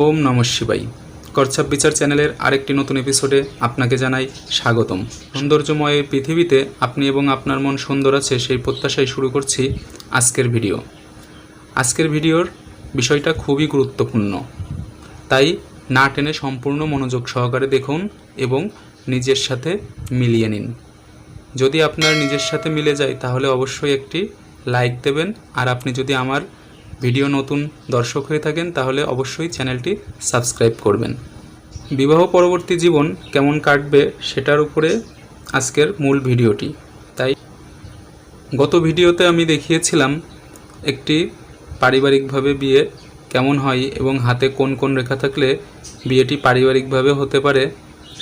ওম নম শিবাই করছাপ বিচার চ্যানেলের আরেকটি নতুন এপিসোডে আপনাকে জানাই স্বাগতম। সৌন্দর্যময় এই পৃথিবীতে আপনি এবং আপনার মন সুন্দর আছে সেই প্রত্যাশায় শুরু করছি আজকের ভিডিও। আজকের ভিডিওর বিষয়টা খুবই গুরুত্বপূর্ণ। তাই না টেনে সম্পূর্ণ মনোযোগ সহকারে দেখুন এবং নিজের সাথে মিলিয়ে নিন। যদি আপনার নিজের সাথে মিলে যায় তাহলে অবশ্যই একটি লাইক দেবেন আর আপনি যদি আমার ভিডিও নতুন দর্শক হয়ে থাকেন, তাহলে অবশ্যই চ্যানেলটি সাবস্ক্রাইব করবেন। বিবাহ পরবর্তী জীবন কেমন কাটবে সেটার উপরে আজকের মূল ভিডিওটি। তাই গত ভিডিওতে আমি দেখিয়েছিলাম একটি পারিবারিকভাবে বিয়ে কেমন হয় এবং হাতে কোন কোন রেখা থাকলে বিয়েটি পারিবারিকভাবে হতে পারে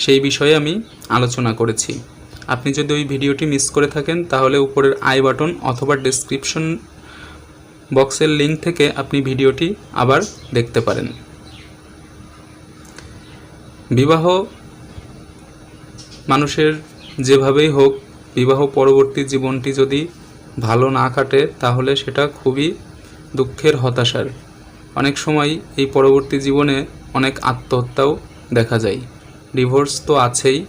সেই বিষয়ে আমি আলোচনা করেছি। আপনি যদি ওই ভিডিওটি মিস করে থাকেন, তাহলে উপরের আই বাটন অথবা ডেসক্রিপশন বক্সের লিঙ্ক থেকে আপনি ভিডিওটি আবার দেখতে পারেন। বিবাহ মানুষের যেভাবেই হোক, বিবাহ পরবর্তী জীবনটি যদি ভালো না কাটে, তাহলে সেটা খুবই দুঃখের হতাশার। অনেক সময় এই পরবর্তী জীবনে অনেক আত্মহত্যাও দেখা যায়। ডিভোর্স তো আছেই।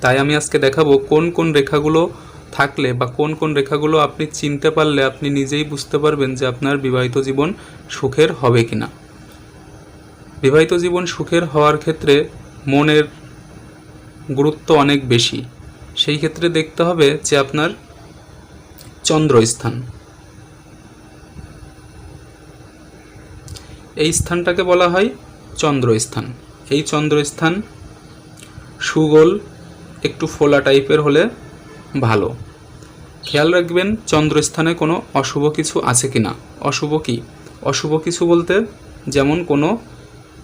তাই আমি আজকে দেখাবো কোন কোন রেখাগুলো থাকলে বা কোন কোন রেখাগুলো আপনি চিনতে পারলে আপনি নিজেই বুঝতে পারবেন যে আপনার বিবাহিত জীবন সুখের হবে কিনা। বিবাহিত জীবন সুখের হওয়ার ক্ষেত্রে মনের গুরুত্ব অনেক বেশি। সেই ক্ষেত্রে দেখতে হবে যে আপনার চন্দ্রস্থান। এই স্থানটাকে বলা হয় চন্দ্রস্থান। এই চন্দ্রস্থান সুগোল, একটু ফোলা টাইপের হলে ভালো। খেয়াল রাখবেন, চন্দ্রস্থানে কোনো অশুভ কিছু আছে কি না অশুভ কি? অশুভ কিছু বলতে যেমন কোনো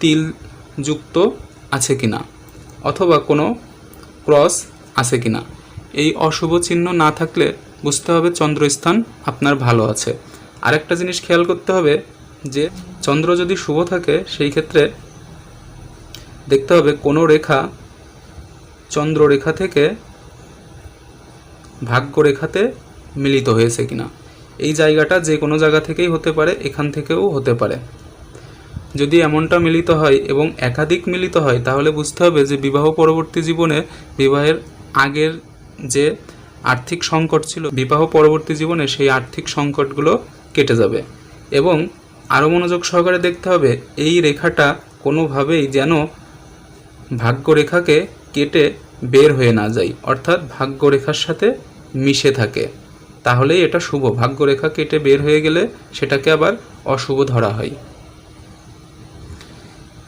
তিল যুক্ত আছে কি না অথবা কোনো ক্রস আছে কি না এই অশুভ চিহ্ন না থাকলে বুঝতে হবে চন্দ্রস্থান আপনার ভালো আছে। আরেকটা জিনিস খেয়াল করতে হবে যে, চন্দ্র যদি শুভ থাকে, সেই ক্ষেত্রে দেখতে হবে কোনো রেখা চন্দ্ররেখা থেকে ভাগ্যরেখাতে মিলিত হয়েছে কিনা। এই জায়গাটা যে কোনো জায়গা থেকেই হতে পারে, এখান থেকেও হতে পারে। যদি এমনটা মিলিত হয় এবং একাধিক মিলিত হয়, তাহলে বুঝতে হবে যে বিবাহ পরবর্তী জীবনে বিবাহের আগের যে আর্থিক সংকট ছিল, বিবাহ পরবর্তী জীবনে সেই আর্থিক সংকটগুলো কেটে যাবে। এবং আরও মনোযোগ সহকারে দেখতে হবে, এই রেখাটা কোনোভাবেই যেন ভাগ্যরেখাকে কেটে বের হয়ে না যায়। অর্থাৎ ভাগ্যরেখার সাথে মিশে থাকে। তাহলেই এটা শুভ। ভাগ্যরেখা কেটে বের হয়ে গেলে সেটাকে আবার অশুভ ধরা হয়।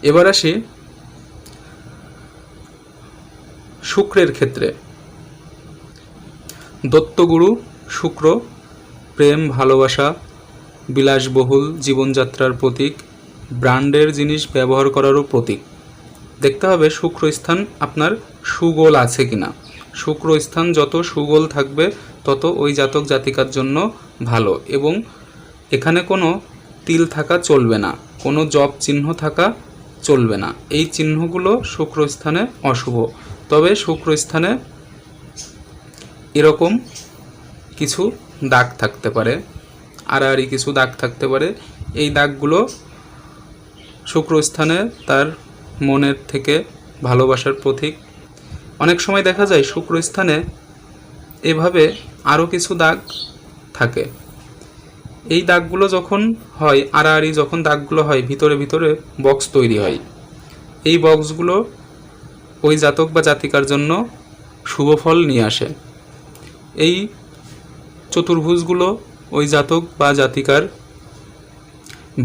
এবার আসি শুক্রের ক্ষেত্রে। দত্তগুরু, শুক্র, প্রেম, ভালোবাসা, বিলাসবহুল জীবনযাত্রার প্রতীক, ব্র্যান্ডের জিনিস ব্যবহার করারও প্রতীক। দেখতে হবে শুক্র স্থান আপনার সুগোল আছে কিনা। শুক্র স্থান যত সুগোল থাকবে, তত ওই জাতক জাতিকার জন্য ভালো। এবং এখানে কোনো তিল থাকা চলবে না, কোনো জব চিহ্ন থাকা চলবে না। এই চিহ্নগুলো শুক্র স্থানে অশুভ। তবে শুক্র স্থানে এরকম কিছু দাগ থাকতে পারে, আড়াআড়ি কিছু দাগ থাকতে পারে। এই দাগগুলো শুক্র স্থানে তার মনের থেকে ভালোবাসার প্রতীক অনেক সময় দেখা যায় শুক্র স্থানে এভাবে আরও কিছু দাগ থাকে। এই দাগগুলো যখন হয়, আড়াআড়ি যখন দাগগুলো হয়, ভিতরে ভিতরে বক্স তৈরি হয়। এই বক্সগুলো ওই জাতক বা জাতিকার জন্য শুভ ফল নিয়ে আসে। এই চতুর্ভুজগুলো ওই জাতক বা জাতিকার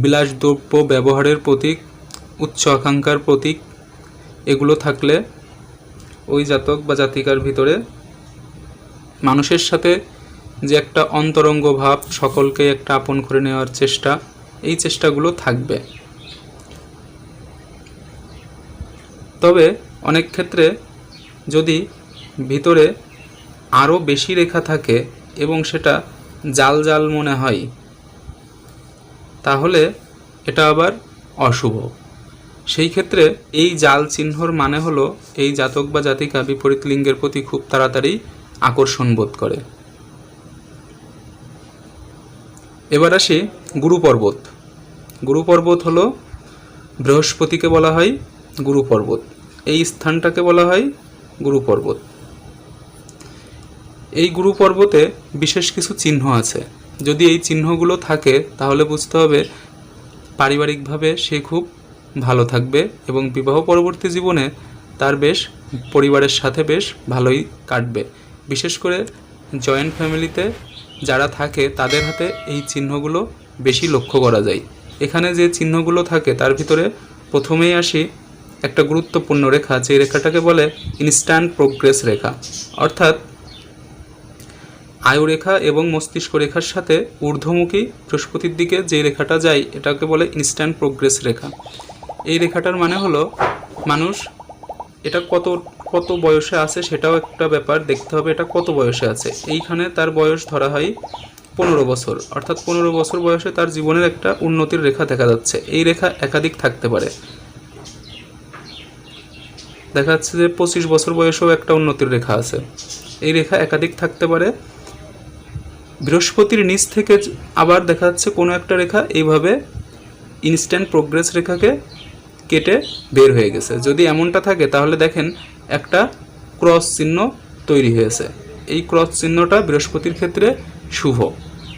বিলাসদ্রব্য ব্যবহারের প্রতীক, উচ্চ আকাঙ্ক্ষার প্রতীক। এগুলো থাকলে ওই জাতক বা জাতিকার ভিতরে মানুষের সাথে যে একটা অন্তরঙ্গ ভাব সকলকে একটা আপন করে নেওয়ার চেষ্টা, এই চেষ্টাগুলো থাকবে। তবে অনেক ক্ষেত্রে যদি ভিতরে আরও বেশি রেখা থাকে এবং সেটা জাল জাল মনে হয়, তাহলে এটা আবার অশুভ। সেই ক্ষেত্রে এই জাল চিহ্নর মানে হলো এই জাতক বা জাতিকা বিপরীত লিঙ্গের প্রতি খুব তাড়াতাড়ি আকর্ষণ বোধ করে। এবার আসি গুরু পর্বত গুরু পর্বত হলো বৃহস্পতিকে বলা হয় গুরু পর্বত এই স্থানটাকে বলা হয় গুরু পর্বত এই গুরু পর্বতে বিশেষ কিছু চিহ্ন আছে। যদি এই চিহ্নগুলো থাকে তাহলে বুঝতে হবে পারিবারিকভাবে সে খুব ভালো থাকবে এবং বিবাহ পরবর্তী জীবনে তার বেশ, পরিবারের সাথে বেশ ভালোই কাটবে। বিশেষ করে জয়েন্ট ফ্যামিলিতে যারা থাকে, তাদের হাতে এই চিহ্নগুলো বেশি লক্ষ্য করা যায়। এখানে যে চিহ্নগুলো থাকে, তার ভিতরে প্রথমেই আসি একটা গুরুত্বপূর্ণ রেখা, যে রেখাটাকে বলে ইনস্ট্যান্ট প্রোগ্রেস রেখা। অর্থাৎ আয়ু রেখা এবং মস্তিষ্ক রেখার সাথে ঊর্ধ্বমুখী বৃহস্পতির দিকে যে রেখাটা যায়, এটাকে বলে ইনস্ট্যান্ট প্রোগ্রেস রেখা। এই রেখাটার মানে হলো মানুষ এটা কত কত বয়সে আছে সেটাও একটা ব্যাপার, দেখতে হবে এটা কত বয়সে আছে। এইখানে তার বয়স ধরা হয় পনেরো বছর, অর্থাৎ পনেরো বছর বয়সে তার জীবনের একটা উন্নতির রেখা দেখা যাচ্ছে। এই রেখা একাধিক থাকতে পারে। দেখা যাচ্ছে যে পঁচিশ বছর বয়সেও একটা উন্নতির রেখা আছে। এই রেখা একাধিক থাকতে পারে। বৃহস্পতির নিচ থেকে আবার দেখা যাচ্ছে কোনো একটা রেখা, এইভাবে ইনস্ট্যান্ট প্রোগ্রেস রেখাকে কেটে বের হয়ে গেছে। যদি এমনটা থাকে, তাহলে দেখেন একটা ক্রস চিহ্ন তৈরি হয়েছে। এই ক্রস চিহ্নটা বৃহস্পতির ক্ষেত্রে শুভ।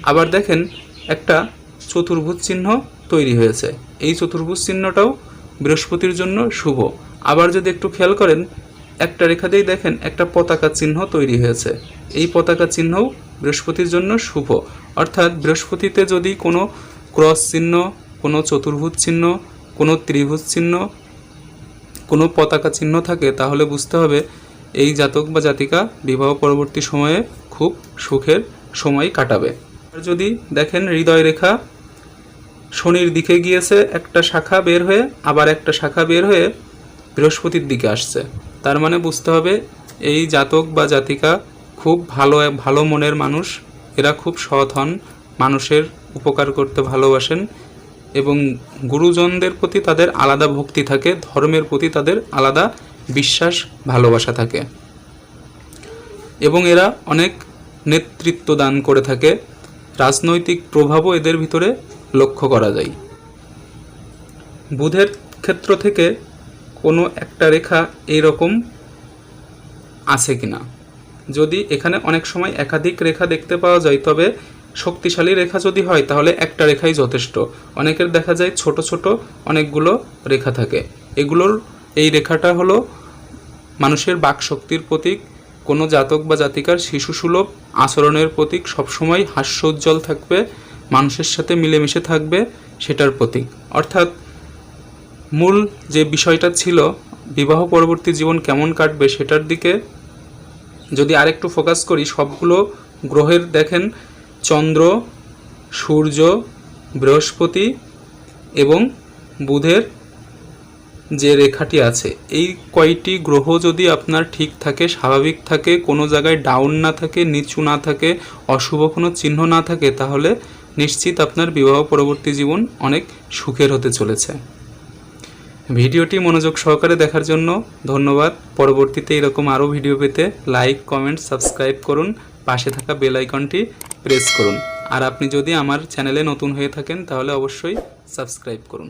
আবার দেখেন একটা চতুর্ভুজ চিহ্ন তৈরি হয়েছে। এই চতুর্ভুজ চিহ্নটাও বৃহস্পতির জন্য শুভ। আবার যদি একটু খেয়াল করেন, একটা রেখাতেই দেখেন একটা পতাকা চিহ্ন তৈরি হয়েছে। এই পতাকা চিহ্নও বৃহস্পতির জন্য শুভ। অর্থাৎ বৃহস্পতিতে যদি কোনো ক্রস চিহ্ন, কোনো চতুর্ভুজ চিহ্ন কোনো ত্রিভুজ চিহ্ন, কোনো পতাকা চিহ্ন থাকে, তাহলে বুঝতে হবে এই জাতক বা জাতিকা বিবাহ পরবর্তী সময়ে খুব সুখের সময় কাটাবে। আর যদি দেখেন হৃদয় রেখা, শনির দিকে গিয়েছে, একটা শাখা বের হয়ে, আবার একটা শাখা বের হয়ে বৃহস্পতির দিকে আসছে। তার মানে বুঝতে হবে এই জাতক বা জাতিকা খুব ভালো ভালো মনের মানুষ, এরা খুব সৎ হন, মানুষের উপকার করতে ভালোবাসেন এবং গুরুজনদের প্রতি তাদের আলাদা ভক্তি থাকে, ধর্মের প্রতি তাদের আলাদা বিশ্বাস, ভালোবাসা থাকে। এবং এরা অনেক নেতৃত্ব দান করে থাকে। রাজনৈতিক প্রভাবও এদের ভিতরে লক্ষ্য করা যায়। বুধের ক্ষেত্র থেকে কোনো একটা রেখা এই রকম আছে কিনা? যদি এখানে অনেক সময় একাধিক রেখা দেখতে পাওয়া যায়, তবে শক্তিশালী রেখা যদি হয়, তাহলে একটা রেখাই যথেষ্ট। অনেকের দেখা যায় ছোট ছোট অনেকগুলো রেখা থাকে। এগুলোর, এই রেখাটা হলো মানুষের বাকশক্তির প্রতীক, কোনো জাতক বা জাতিকার শিশুসুলভ আচরণের প্রতীক, সবসময় হাস্যোজ্জ্বল থাকবে, মানুষের সাথে মিলেমিশে থাকবে, সেটার প্রতীক। অর্থাৎ মূল যে বিষয়টা ছিল, বিবাহ পরবর্তী জীবন কেমন কাটবে সেটার দিকে যদি আরেকটু ফোকাস করি, সবগুলো গ্রহের দেখেন চন্দ্র, সূর্য, বৃহস্পতি এবং বুধের যে রেখাটি আছে, এই কয়টি গ্রহ যদি আপনার ঠিক থাকে, স্বাভাবিক থাকে, কোনো জায়গায় ডাউন না থাকে, নিচু না থাকে, অশুভ কোনো চিহ্ন না থাকে, তাহলে নিশ্চিত আপনার বিবাহ পরবর্তী জীবন অনেক সুখের হতে চলেছে। ভিডিওটি মনোযোগ সহকারে দেখার জন্য ধন্যবাদ। পরবর্তীতে এরকম আরও ভিডিও পেতে লাইক কমেন্ট সাবস্ক্রাইব করুন। পাশে থাকা বেল আইকনটি প্রেস করুন। আর আপনি যদি আমার চ্যানেলে নতুন হয়ে থাকেন তাহলে অবশ্যই সাবস্ক্রাইব করুন।